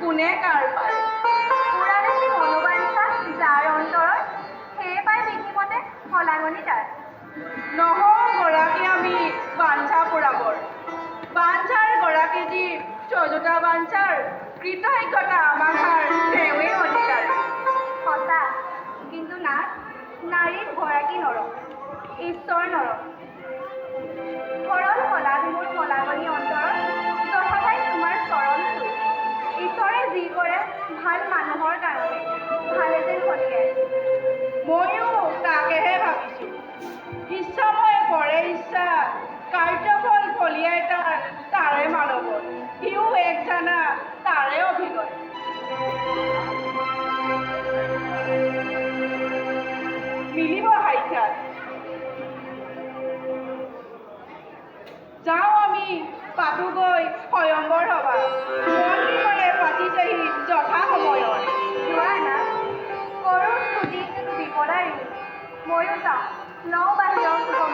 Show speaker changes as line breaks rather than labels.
কোনে কাৰ পায়
পুৰাণেতি মনোবাঞ্ছা যাৰ অন্তৰত সেয়ে পাই বিধিমতে শলাঙনি তাৰ
নহওঁ গৰাকী আমি বাঞ্ছা পুৰাবৰ বাঞ্ছাৰ গৰাকী যি চৌজোতা বাঞ্ছাৰ কৃতজ্ঞতা আমাৰ তেওঁৱেই অধিকাৰ।
সঁচা কিন্তু না নাৰীৰ গৰাকী নৰক ঈশ্বৰ নৰক। ভালো মানুহৰ কাৰণে ভালে যেন ঘটিয়াই
ময়ো তাকেহে ভাবিছোঁ। ইচ্ছাময়ে কৰে ইচ্ছা, কাৰ্যফল ফলিয়াই তাৰ, তাৰে মানৱত। সিও এক জানা তাৰে অভিগত মিলিব সাক্ষাৎ যাওঁ আমি পাতোগৈ স্বয়ম্বৰ সভা
我又找老板娘。